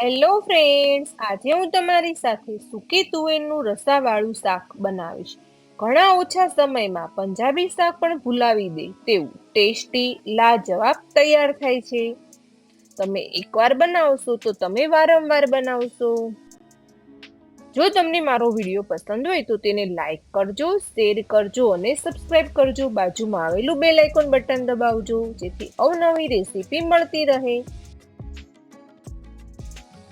Hello friends આજે હું તમારી સાથે સૂકી તુવેરનું રસાવાળું શાક બનાવીશ. ઘણા ઓછા સમયમાં પંજાબી શાક પણ ભૂલાવી દે તેવું ટેસ્ટી, લાજવાબ તૈયાર થાય છે. તમે એકવાર બનાવશો તો તમે વારંવાર બનાવશો. જો તમને મારો વીડિયો પસંદ હોય તો તેને લાઈક કરજો, શેર કરજો અને સબસ્ક્રાઇબ કરજો. બાજુમાં આવેલું બેલ આઇકોન બટન દબાવજો, જેથી અવનવી રેસીપી મળતી રહે.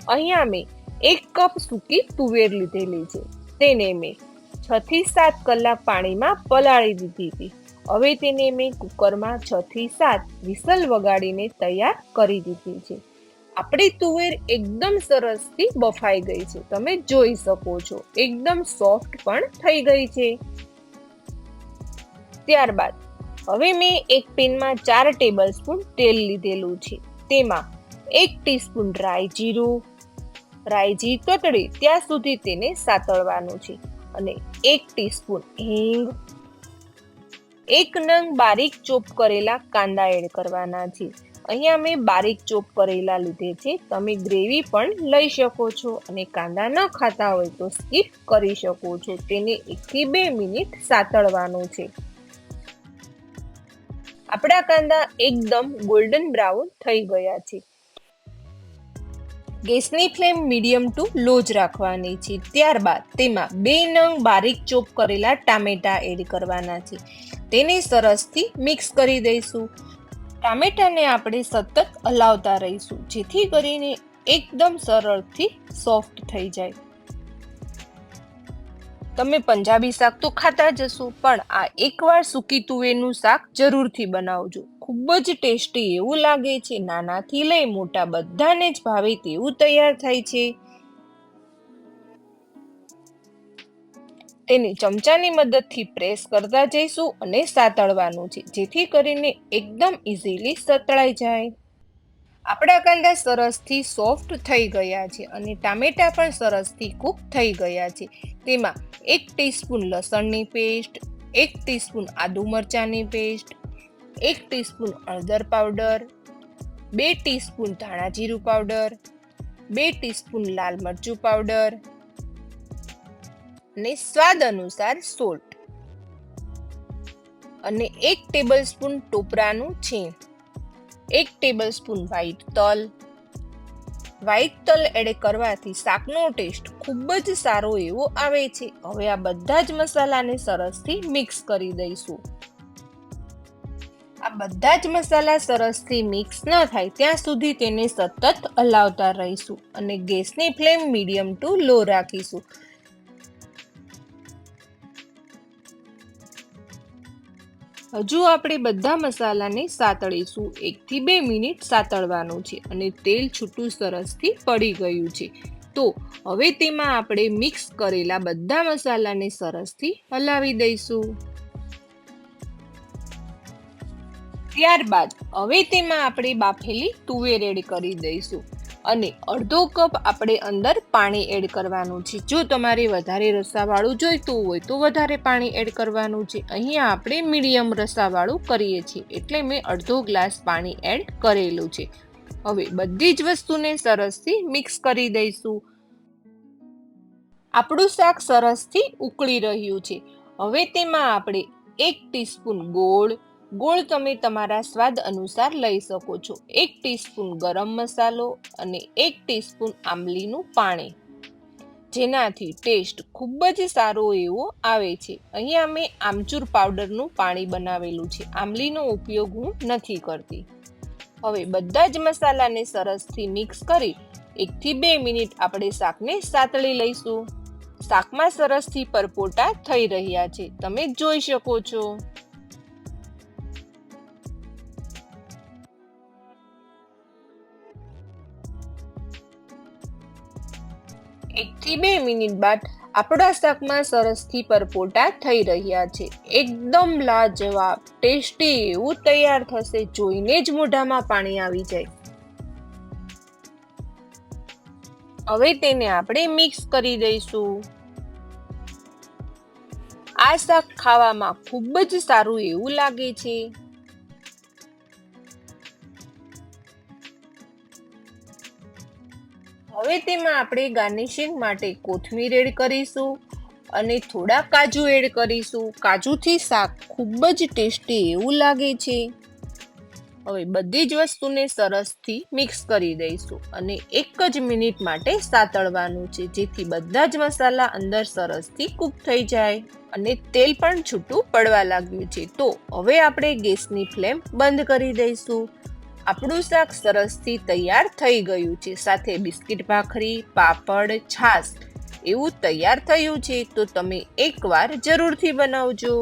અહીંયા મેં એક કપ સૂકી તુવેર લીધેલી છે. તેને મેં છ થી સાત કલાક પાણીમાં પલાળી દીધી હતી. હવે તેને મેં કુકરમાં છ થી સાત વિસલ વગાડીને તૈયાર કરી દીધી છે. આપણી તુવેર એકદમ સરસથી બફાઈ ગઈ છે. તમે જોઈ શકો છો. એકદમ સોફ્ટ પણ થઈ ગઈ છે. ત્યારબાદ હવે મેં એક પેનમાં ચાર ટેબલ સ્પૂન તેલ લીધેલું છે. તેમાં એક ટીસ્પૂન રાઈ જીરું રાઈજી તતડી ત્યાં સુધી તેને સાતળવાનું છે. અને એક ટીસ્પૂન હિંગ, એક નંગ બારીક ચોપ કરેલા કાંદા એડ કરવાના છે. અહીંયા મેં બારીક ચોપ કરેલા લીધે છે. તમે ગ્રેવી પણ લઈ શકો છો અને કાંદા ન ખાતા હોય તો સ્કીપ કરી શકો છો. તેને એકથી બે મિનિટ સાતળવાનું છે. આપણા કાંદા એકદમ ગોલ્ડન બ્રાઉન થઈ ગયા છે. ગેસની ફ્લેમ મીડિયમ ટુ લો જ રાખવાની છે. ત્યારબાદ તેમાં બે નંગ બારીક ચોપ કરેલા ટામેટા એડ કરવાના છે. તેને સરસથી મિક્સ કરી દઈશું. ટામેટાને આપણે સતત હલાવતા રહીશું, જેથી કરીને એકદમ સરળથી સોફ્ટ થઈ જાય. તમે પંજાબી શાક તો ખાતા જ હશો, પણ આ એકવાર સૂકી તુવેરનું શાક જરૂરથી બનાવજો. ખૂબ જ ટેસ્ટી એવું લાગે છે. નાનાથી લઈ મોટા બધાને જ ભાવે તેવું તૈયાર થાય છે. તેને ચમચાની મદદથી પ્રેસ કરતા જઈશું અને સાતળવાનું છે, જેથી કરીને એકદમ ઇઝીલી સતળાઈ જાય. આપણા કાંદા સરસથી સોફ્ટ થઈ ગયા છે અને ટામેટા પણ સરસથી કૂક થઈ ગયા છે. તેમાં એક ટીસ્પૂન લસણની પેસ્ટ, એક ટીસ્પૂન આદુ મરચાંની પેસ્ટ એક ટીસ્પૂન હળદર પાવડર, બે ટીસ્પૂન ધાણા જીરું પાવડર, બે ટીસ્પૂન લાલ મરચું પાવડર અને સ્વાદ અનુસાર સોલ્ટ. અને એક ટેબલ સ્પૂન ટોપરાનું છીણ, એક ટેબલ સ્પૂન વ્હાઈટ તલ. વ્હાઈટ તલ એડ કરવાથી શાકનો ટેસ્ટ ખૂબ જ સારો એવો આવે છે. હવે આ બધા જ મસાલાને સરસથી મિક્સ કરી દઈશું. બધા જ મસાલા સરસથી મિક્સ ન થાય, ત્યાં સુધી તેને સતત હલાવતા રહીશું અને ગેસની ફ્લેમ મીડિયમ ટુ લો રાખીશું. હજુ આપણે બધા મસાલાને સાતળીશું, એકથી બે મિનિટ સાતળવાનું છે અને તેલ છૂટું સરસથી પડી ગયું છે. તો હવે તેમાં આપણે મિક્સ કરેલા બધા મસાલાને સરસથી હલાવી દઈશું. ત્યારબાદ હવે તેમાં આપણે બાફેલી તુવેર એડ કરી દઈશું. અને અડધો કપ આપણે અંદર પાણી એડ કરવાનું છે. જો તમારે વધારે રસાવાળું જોઈતું હોય તો વધારે પાણી એડ કરવાનું છે. અહીંયા આપણે મીડિયમ રસાવાળું કરીએ છીએ. એટલે મેં અડધો ગ્લાસ પાણી એડ કરેલું છે. હવે બધી જ વસ્તુને સરસથી મિક્સ કરી દઈશું. આપણું શાક સરસથી ઉકળી રહ્યું છે. હવે તેમાં આપણે એક ટીસ્પૂન ગોળ ગોળ તમે તમારા સ્વાદ અનુસાર લઈ શકો છો. એક ટીસ્પૂન ગરમ મસાલો અને એક ટીસ્પૂન આમલીનું પાણી. જેનાથી ટેસ્ટ ખૂબ જ સારો એવો આવે છે. અહીંયા મેં આમચૂર પાવડરનું પાણી બનાવેલું છે. આમલીનો ઉપયોગ હું નથી કરતી. હવે બધા જ મસાલાને સરસથી મિક્સ કરી એકથી બે મિનિટ આપણે શાકને સાતળી લઈશું. શાકમાં સરસથી પરપોટા થઈ રહ્યા છે. તમે જોઈ શકો છો. એકથી બે મિનિટ બાદ આપણા શાકમાં સરસથી પરપોટા થઈ રહ્યા છે. એકદમ લાજવાબ, ટેસ્ટી એવું તૈયાર થશે જોઈને જ મોઢામાં પાણી આવી જાય. હવે તેને આપણે મિક્સ કરી દઈશું. આ શાક ખાવામાં ખૂબ જ સારું એવું લાગે છે. હવે તેમાં આપણે ગાર્નિશિંગ માટે કોથમીર એડ કરીશું અને થોડા કાજુ એડ કરીશું. કાજુથી શાક ખૂબ જ ટેસ્ટી એવું લાગે છે. હવે બધી જ વસ્તુને સરસથી મિક્સ કરી દઈશું અને એક જ મિનિટ માટે સાતળવાનું છે, જેથી બધા જ મસાલા અંદર સરસથી કૂક થઈ જાય અને તેલ પણ છૂટું પડવા લાગ્યું છે. તો હવે આપણે ગેસની ફ્લેમ બંધ કરી દઈશું. આપણું શાક સરસથી તૈયાર થઈ ગયું છે. સાથે બિસ્કિટ ભાખરી, પાપડ, છાશ એવું તૈયાર થયું છે તો તમે એકવાર જરૂરથી બનાવજો.